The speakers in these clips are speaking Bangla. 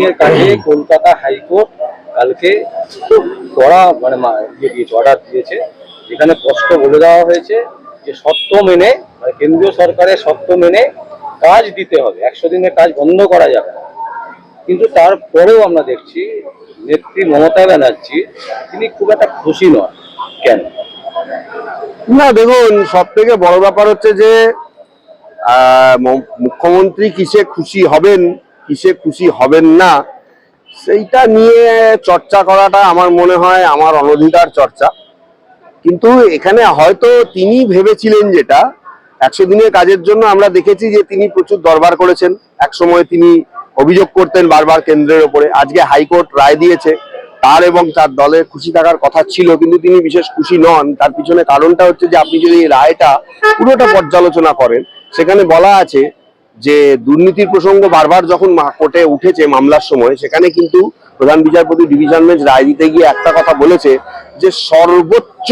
দিনের কাজে কলকাতা হাইকোর্ট কালকে কড়া মানে ইয়ে দিয়েছে অর্ডার দিয়েছে। এখানে স্পষ্ট বলে দেওয়া হয়েছে যে সত্য মেনে মানে কেন্দ্রীয় সরকারের সত্য মেনে কাজ দিতে হবে। একশো দিনের কাজ বন্ধ করা যাবে কিন্তু তারপরেও আমরা দেখছি, নেত্রী মমতা ব্যানার্জি, তিনি খুব একটা খুশি নন। কেন? না, দেখুন সব থেকে বড় ব্যাপার হচ্ছে যে মুখ্যমন্ত্রী কিসে খুশি হবেন কিসে খুশি হবেন না, সেইটা নিয়ে চর্চা করাটা আমার মনে হয় আমার অনধিকার চর্চা। কিন্তু এখানে হয়তো তিনি ভেবেছিলেন যেটা, একশো দিনের কাজের জন্য আমরা দেখেছি যে তিনি প্রচুর দরবার করেছেন এক সময় তিনি অভিযোগ করতেন বারবার কেন্দ্রের ওপরে। আজকে হাইকোর্ট রায় দিয়েছে, তার এবং তার দলের খুশি থাকার কথা ছিল, কিন্তু তিনি বিশেষ খুশি নন। তার পিছনে কারণটা হচ্ছে যে আপনি যদি রায়টা পুরোটা পর্যালোচনা করেন, সেখানে বলা আছে যে দুর্নীতির প্রসঙ্গ বারবার যখন কোর্টে উঠেছে মামলার সময়, সেখানে কিন্তু প্রধান বিচারপতি ডিভিশন বেঞ্চ রায় দিতে গিয়ে একটা কথা বলেছে যে সর্বোচ্চ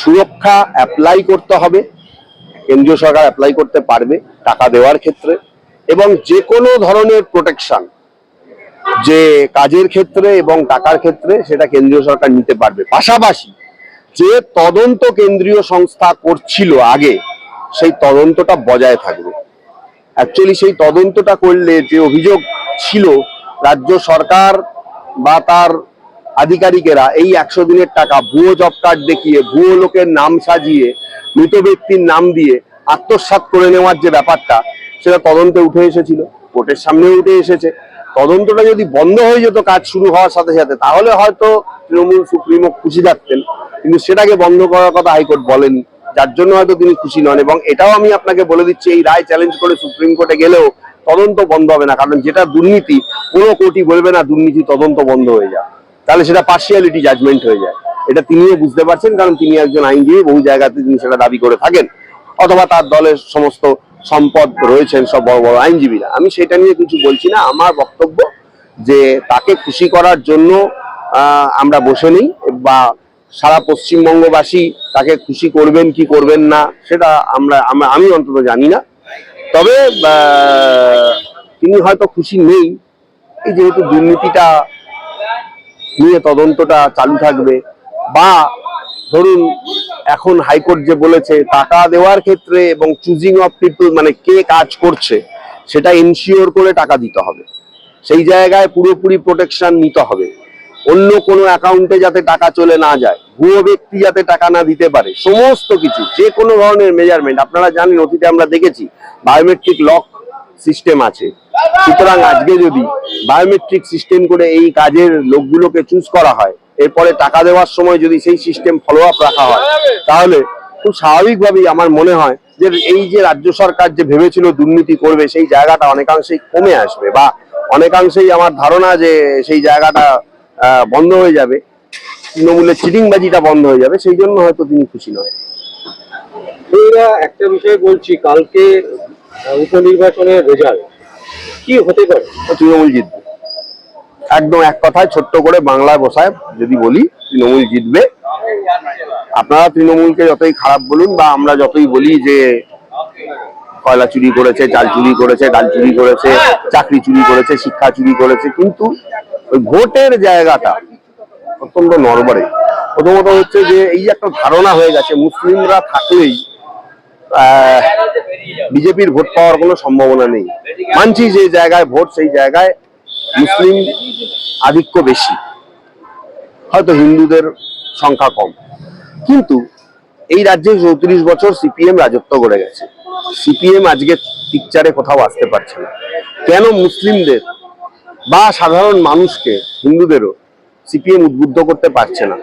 সুরক্ষা অ্যাপ্লাই করতে হবে। কেন্দ্রীয় সরকার অ্যাপ্লাই করতে পারবে টাকা দেওয়ার ক্ষেত্রে এবং যে কোনো ধরনের প্রোটেকশন যে কাজের ক্ষেত্রে এবং টাকার ক্ষেত্রে সেটা কেন্দ্রীয় সরকার নিতে পারবে। পাশাপাশি যে তদন্ত কেন্দ্রীয় সংস্থা করছিল আগে সেই তদন্তটা বজায় থাকবে। অ্যাকচুয়ালি সেই তদন্তটা করলে যে অভিযোগ ছিল, রাজ্য সরকার বা তার আধিকারিকেরা এই একশো দিনের টাকা ভুয়ো জব কার্ড দেখিয়ে, ভুয়ো লোকের নাম সাজিয়ে, মৃত ব্যক্তির নাম দিয়ে আত্মসাৎ করে নেওয়ার যে ব্যাপারটা, সেটা তদন্তে উঠে এসেছিল, কোর্টের সামনে উঠে এসেছে। তদন্তটা যদি বন্ধ হয়ে যেত, কাজ শুরু হওয়ার সাথে সাথে, তাহলে হয়তো তৃণমূল সুপ্রিমো খুশি থাকতেন, কিন্তু সেটাকে বন্ধ করার কথা হাইকোর্ট বলেনি। যার জন্য হয়তো তিনি খুশি নন। এবং এটাও আমি আপনাকে বলে দিচ্ছি, এই রায় চ্যালেঞ্জ করে সুপ্রিম কোর্টে গেলেও তদন্ত বন্ধ হবে না। কারণ যেটা দুর্নীতি কোনো কোর্টই বলবে না দুর্নীতি তদন্ত বন্ধ হয়ে যায় তাহলে সেটা পার্সিয়ালিটি জাজমেন্ট হয়ে যায়। এটা তিনিও বুঝতে পারছেন, কারণ তিনি একজন আইনজীবী, বহু জায়গাতে তিনি সেটা দাবি করে থাকেন। অথবা তার দলের সমস্ত সম্পদ রয়েছেন সব বড় বড় আইনজীবীরা। আমি সেটা নিয়ে কিছু বলছি না। আমার বক্তব্য যে তাকে খুশি করার জন্য আমরা বসে নেই বা সারা পশ্চিমবঙ্গবাসী তাকে খুশি করবেন কি করবেন না, সেটা আমরা আমি অন্তত জানি না। তবে তিনি হয়তো খুশি নেই। এই যেহেতু দুর্নীতিটা নিয়ে তদন্তটা চালু থাকবে, বা ধরুন এখন হাইকোর্ট যে বলেছে, টাকা দেওয়ার ক্ষেত্রে এবং চুজিং অফ পিপল মানে কে কাজ করছে, সেটা এনশিওর করে টাকা দিতে হবে। সেই জায়গায় পুরোপুরি প্রোটেকশন নিতে হবে। অন্য কোনো অ্যাকাউন্টে যাতে টাকা চলে না যায়, ভুয়ো ব্যক্তি যাতে টাকা না দিতে পারে, সমস্ত কিছু, যে কোনো ধরনের মেজারমেন্ট আপনারা জানেন, অতীতে আমরা দেখেছি বায়োমেট্রিক লক সিস্টেম আছে। সুতরাং আজকে যদি বায়োমেট্রিক সিস্টেম করে এই কাজের লোকগুলোকে চুজ করা হয়, এরপরে টাকা দেওয়ার সময় যদি সেই সিস্টেম ফলো আপ রাখা হয়, তাহলে খুব স্বাভাবিকভাবেই আমার মনে হয় যে এই যে রাজ্য সরকার যে ভেবেছিল দুর্নীতি করবে, সেই জায়গাটা অনেকাংশেই কমে আসবে বা অনেকাংশেই আমার ধারণা যে সেই জায়গাটা বন্ধ হয়ে যাবে। তৃণমূলের চিটিংবাজিটা বন্ধ হয়ে যাবে সেই জন্য হয়তো তিনি খুশি নয় একটা বিষয় বলছি কালকে উপনির্বাচনের রেজাল্ট কি হতে পারে? তৃণমূল জিতবে। একদম এক কথায় ছোট্ট করে বাংলায় বসায় যদি বলি তৃণমূল জিতবে। আপনারা তৃণমূলকে যতই খারাপ বলুন বা আমরা যতই বলি যে কয়লা চুরি করেছে চাল চুরি করেছে, ডাল চুরি করেছে, চাকরি চুরি করেছে, শিক্ষা চুরি করেছে, কিন্তু ওই ভোটের জায়গাটা অত্যন্ত নরবরে প্রথমত হচ্ছে যে এই একটা ধারণা হয়ে গেছে, মুসলিমরা থাকলেই বিজেপির ভোট পাওয়ার কোনো সম্ভাবনা নেই। মানছি যে জায়গায় ভোট, সেই জায়গায় মুসলিম আধিক্য বেশি। হয়তো হিন্দুদের সংখ্যা কম। কিন্তু এই রাজ্যে চৌত্রিশ বছর সিপিএম রাজত্ব করে গেছে। সিপিএম আজকে পিকচারে কোথাও আসতে পারছে না। কেন মুসলিমদের বা সাধারণ মানুষকে, হিন্দুদেরও সিপিএম উদ্বুদ্ধ করতে পারছে না?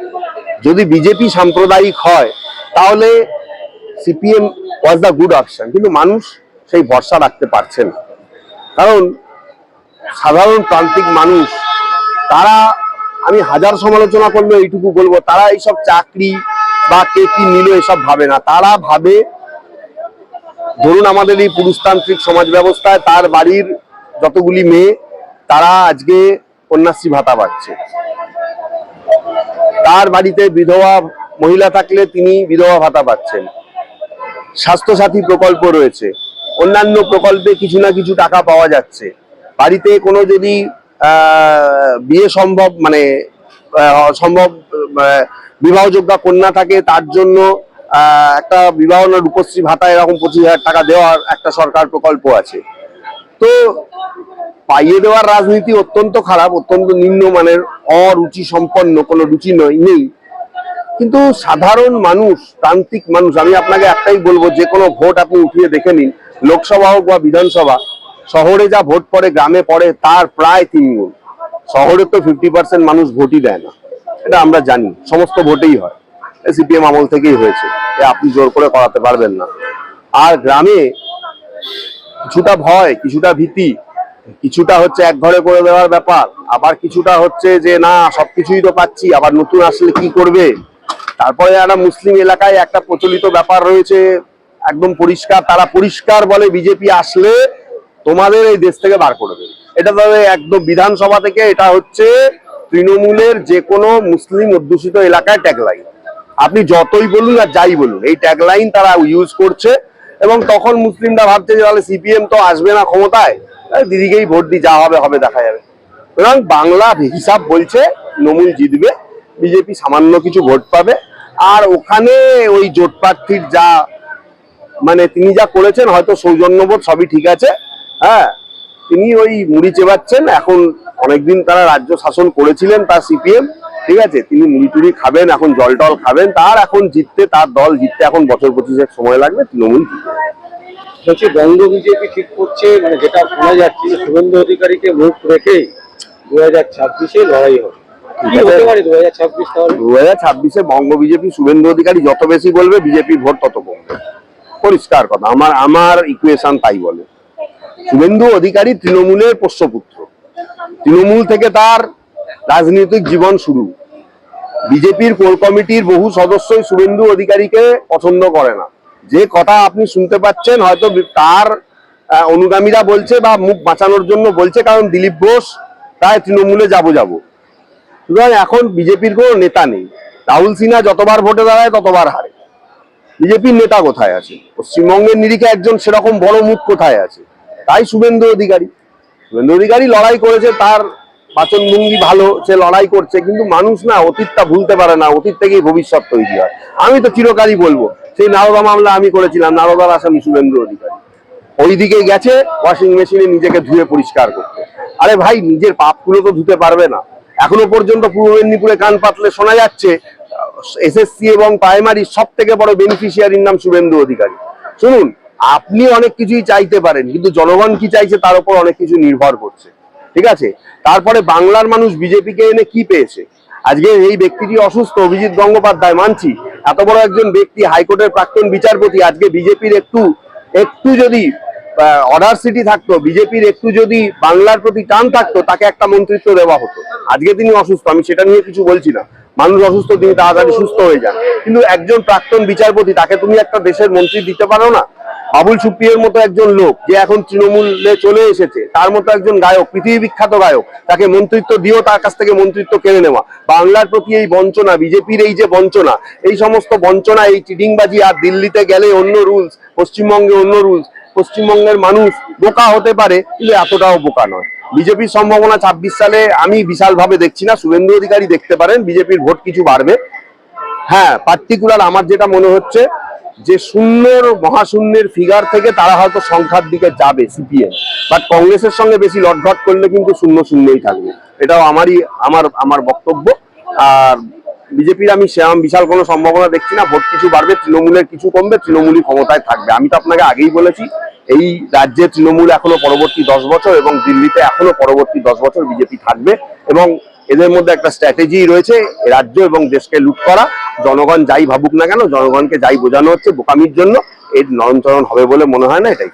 যদি বিজেপি সাম্প্রদায়িক হয়, তাহলে CPM was the good option কিন্তু মানুষ সেই ভরসা রাখতে পারছে না। কারণ সাধারণ প্রান্তিক মানুষ, তারা, আমি হাজার সমালোচনা করলে এইটুকু বলব, তারা এইসব চাকরি বা কে কি নিল এসব ভাবে না। তারা ভাবে ধরুন আমাদের এই পুরুষতান্ত্রিক সমাজ ব্যবস্থায় তার বাড়ির যতগুলি মেয়ে, তারা আজকে কন্যাশ্রী ভাতা পাচ্ছে। তার বাড়িতে বিধবা মহিলা থাকলে তিনি বিধবা ভাতা পাচ্ছেন। স্বাস্থ্যসাথী প্রকল্প রয়েছে। অন্যান্য প্রকল্পে কিছু না কিছু টাকা পাওয়া যাচ্ছে। বাড়িতে কোনো যদি বিয়ে সম্ভব মানে সম্ভব বিবাহযোগ্য কন্যা থাকে, তার জন্য একটা বিবাহ রূপশ্রী ভাতা এরকম পঁচিশ হাজার টাকা দেওয়ার একটা সরকার প্রকল্প আছে। তো পাইয়ে দেওয়ার রাজনীতি অত্যন্ত খারাপ, অত্যন্ত নিম্নমানের অরুচি সম্পন্ন, কোনো রুচি নয়, নেই। কিন্তু সাধারণ মানুষ প্রান্তিক মানুষ, আমি আপনাকে একটাই বলব, যে কোনো ভোট আপনি উঠিয়ে দেখে নিন, লোকসভা হোক বা বিধানসভা, শহরে যা ভোট পড়ে, গ্রামে পড়ে, তার প্রায় তিন গুণ। শহরে তো ফিফটি পার্সেন্ট মানুষ ভোটই দেয় না। এটা আমরা জানি, সমস্ত ভোটেই হয়। সিপিএম আমল থেকেই হয়েছে। আপনি জোর করে করাতে পারবেন না। আর গ্রামে কিছুটা ভয়, কিছুটা ভীতি, কিছুটা হচ্ছে এক ঘরে করে দেওয়ার ব্যাপার, আবার কিছুটা হচ্ছে যে, না, সবকিছুই তো পাচ্ছি, আবার নতুন আসলে কি করবে? তারপরে একটা মুসলিম এলাকায় একটা প্রচলিত ব্যাপার রয়েছে, একদম পরিষ্কার, তারা পরিষ্কার বলে বিজেপি আসলে তোমাদের এই দেশ থেকে বার করে দেবে। এটা তবে একদম বিধানসভা থেকে, এটা হচ্ছে তৃণমূলের যে কোনো মুসলিম অধ্যুষিত এলাকায় ট্যাগলাইন আপনি যতই বলুন আর যাই বলুন, এই ট্যাগলাইন তারা ইউজ করছে এবং তখন মুসলিমরা ভাবছে যে তাহলে সিপিএম তো আসবে না ক্ষমতায়। দিদিকেই ভোট দিয়ে যা হবে হবে, দেখা যাবে। সুতরাং বাংলা হিসাব বলছে, তৃণমূল জিতবে বিজেপি সামান্য কিছু ভোট পাবে। আর ওখানে ওই জোট প্রার্থীর যা মানে তিনি যা করেছেন, হয়তো সৌজন্যবোধ সবই ঠিক আছে। হ্যাঁ তিনি ওই মুড়ি চেবাচ্ছেন। এখন অনেকদিন তারা রাজ্য শাসন করেছিলেন তার সিপিএম ঠিক আছে তিনি মুড়ি টুড়ি খাবেন এখন জল টল খাবেন তার এখন জিততে তার দল জিততে এখন বছর পঁচিশেক সময় লাগবে তৃণমূল। বঙ্গ বিজেপি ঠিক করছে মানে যেটা শোনা যাচ্ছে শুভেন্দু অধিকারীকে মুখ রেখেই দু হাজার ছাব্বিশে লড়াই হবে। দু হাজার ছাব্বিশে বঙ্গ বিজেপি শুভেন্দু অধিকারী যত বেশি বলবে বিজেপি ভোট তত কমবে। পরিষ্কার কথা আমার আমার ইকুয়েশন তাই বলে। শুভেন্দু অধিকারী তৃণমূলের পোষ্যপুত্র। তৃণমূল থেকে তার রাজনৈতিক জীবন শুরু। বিজেপির কোর কমিটির বহু সদস্যই শুভেন্দু অধিকারীকে পছন্দ করে না। যে কথা আপনি শুনতে পাচ্ছেন, হয়তো তার অনুগামীরা বলছে বা মুখ বাঁচানোর জন্য বলছে, কারণ দিলীপ ঘোষ প্রায় তৃণমূলে যাব যাব। সুতরাং এখন বিজেপির কোনো নেতা নেই। রাহুল সিনহা যতবার ভোটে দাঁড়ায় ততবার হারে। বিজেপির নেতা কোথায় আছে? পশ্চিমবঙ্গের নিরিখে একজন সেরকম বড় মুখ কোথায় আছে? তাই শুভেন্দু অধিকারী। শুভেন্দু অধিকারী লড়াই করেছে তার বাচনভঙ্গি ভালো, সে লড়াই করছে, কিন্তু মানুষ না অতীতটা ভুলতে পারে না, অতীত থেকেই ভবিষ্যৎ তৈরি হয়। আমি তো চিরকালই বলব, সেই নারদা মামলা আমি করেছিলাম, নারদার আসামি শুভেন্দু অধিকারী। ওইদিকে গেছে ওয়াশিং মেশিনে নিজেকে ধুয়ে পরিষ্কার করতে। আরে ভাই, নিজের পাপগুলো তো ধুতে পারবে না। এখনও পর্যন্ত পূর্ব মেদিনীপুরে কান পাতলে শোনা যাচ্ছে, এসএসসি এবং প্রাইমারি সব থেকে বড় বেনিফিশিয়ারির নাম শুভেন্দু অধিকারী। শুনুন, আপনি অনেক কিছুই চাইতে পারেন, কিন্তু জনগণ কি চাইছে তার উপর অনেক কিছু নির্ভর করছে। ঠিক আছে? তারপরে বাংলার মানুষ বিজেপিকে এনে কি পেয়েছে? আজকে এই ব্যক্তিটি অসুস্থ, অভিজিৎ গঙ্গোপাধ্যায়, মানছি। এত বড় একজন ব্যক্তি, হাইকোর্টের প্রাক্তন বিচারপতি, আজকে বিজেপির একটু একটু যদি অর্ডার সিটি থাকতো, বিজেপির একটু যদি বাংলার প্রতি টান থাকতো, তাকে একটা মন্ত্রিত্ব দেওয়া হতো। আজকে তিনি অসুস্থ, আমি সেটা নিয়ে কিছু বলছি না। মানুষ অসুস্থ, তিনি তাড়াতাড়ি সুস্থ হয়ে যান। কিন্তু একজন প্রাক্তন বিচারপতি, তাকে তুমি একটা দেশের মন্ত্রী দিতে পারো না? বাবুল সুপ্রিয়ের মতো একজন লোক যে এখন তৃণমূলে চলে এসেছে, তার মতো একজন গায়ক পৃথিবী বিখ্যাত গায়ক, তাকে মন্ত্রিত্ব দিয়েও তার কাছ থেকে মন্ত্রিত্ব কেড়ে নেওয়া। বাংলার প্রতি এই বঞ্চনা, বিজেপির এই যে বঞ্চনা, এই সমস্ত বঞ্চনা, এই চিডিংবাজি আর দিল্লিতে গেলে অন্য রুলস, পশ্চিমবঙ্গে অন্য রুলস, পশ্চিমবঙ্গের মানুষ বোকা হতে পারে, কিন্তু এতটাও বোকা নয়। বিজেপির সম্ভাবনা ছাব্বিশ সালে আমি বিশাল ভাবে দেখছি না, শুভেন্দু অধিকারী দেখতে পারেন, বিজেপির ভোট কিছু বাড়বে। হ্যাঁ পার্টিকুলার আমার যেটা মনে হচ্ছে যে শূন্যর, মহাশূন্যের ফিগার থেকে তারা হয়তো সংখ্যার দিকে যাবে সিপিএম বাট কংগ্রেসের সঙ্গে বেশি লটঘট করলে কিন্তু শূন্য শূন্যই থাকবে। এটাও আমারই, আমার আমার বক্তব্য। আর বিজেপির আমি সেরকম বিশাল কোনো সম্ভাবনা দেখছি না। ভোট কিছু বাড়বে, তৃণমূলের কিছু কমবে, তৃণমূলই ক্ষমতায় থাকবে। আমি তো আপনাকে আগেই বলেছি, এই রাজ্যে তৃণমূল এখনও পরবর্তী দশ বছর এবং দিল্লিতে এখনও পরবর্তী দশ বছর বিজেপি থাকবে। এবং এদের মধ্যে একটা স্ট্র্যাটেজি রয়েছে রাজ্য এবং দেশকে লুট করা। জনগণ যাই ভাবুক না কেন, জনগণকে যাই বোঝানো হচ্ছে বোকামির জন্য, এর নরমচরণ হবে বলে মনে হয় না এটাই।